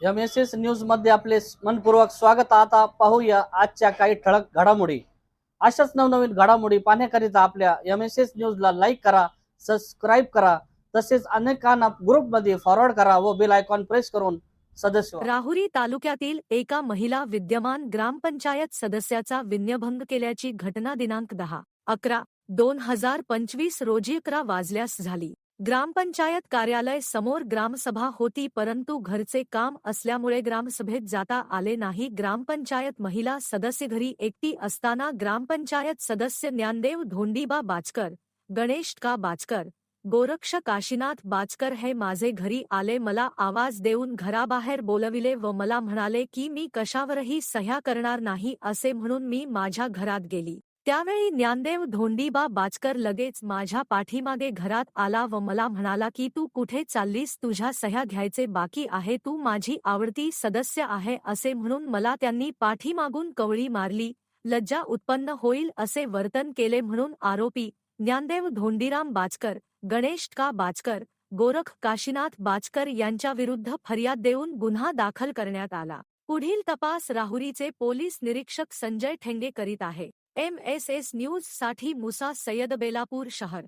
M S S न्यूजमध्ये आपले मनपूर्वक स्वागत. आता पाहूया आजच्या काही ठळक घडामोडी. अशाच नवनवीन घडामोडी पाहण्याकरिता आपल्या एम एस एस न्यूजला लाईक करा सबस्क्राईब करा तसेच अनेकांना ग्रुपमध्ये फॉरवर्ड करा व बेल आयकॉन प्रेस करून सदस्य राहुरी तालुक्यातील एका महिला विद्यमान ग्रामपंचायत सदस्याचा विन्यभंग केल्याची घटना दिनांक दहा अकरा दोन हजार पंचवीस रोजी अकरा वाजल्यास झाली. ग्रामपंचायत कार्यालय समोर ग्रामसभा होती परंतु घरचे काम असल्यामुळे ग्रामसभेत जाता आले नाही. ग्रामपंचायत महिला सदस्य घरी एकटी असताना ग्रामपंचायत सदस्य ज्ञानदेव धोंडीबा बाचकर गणेश का बाचकर गोरक्ष काशीनाथ बाचकर हे माझे घरी आले. मला आवाज देऊन घराबाहेर बोलविले व मला म्हणाले की मी कशावरही सह्या करणार नाही असे म्हणून मी माझ्या घरात गेली. त्यावेळी ज्ञानदेव धोंडीबा बाचकर लगेच माझ्या पाठीमागे घरात आला व मला म्हणाला की तू कुठे चाललीस? तुझ्या सह्या घ्यायचे बाकी आहे. तू माझी आवडती सदस्य आहे असे म्हणून मला त्यांनी पाठीमागून कवळी मारली. लज्जा उत्पन्न होईल असे वर्तन केले म्हणून आरोपी ज्ञानदेव धोंडीराम बाचकर गणेश का बाचकर गोरख काशीनाथ बाचकर यांच्याविरुद्ध फर्याद देऊन गुन्हा दाखल करण्यात आला. पुढील तपास राहुरीचे पोलीस निरीक्षक संजय ठेंगे करीत आहे. एम एस एस न्यूजसाठी मुसा सय्यद बेलापूर शहर.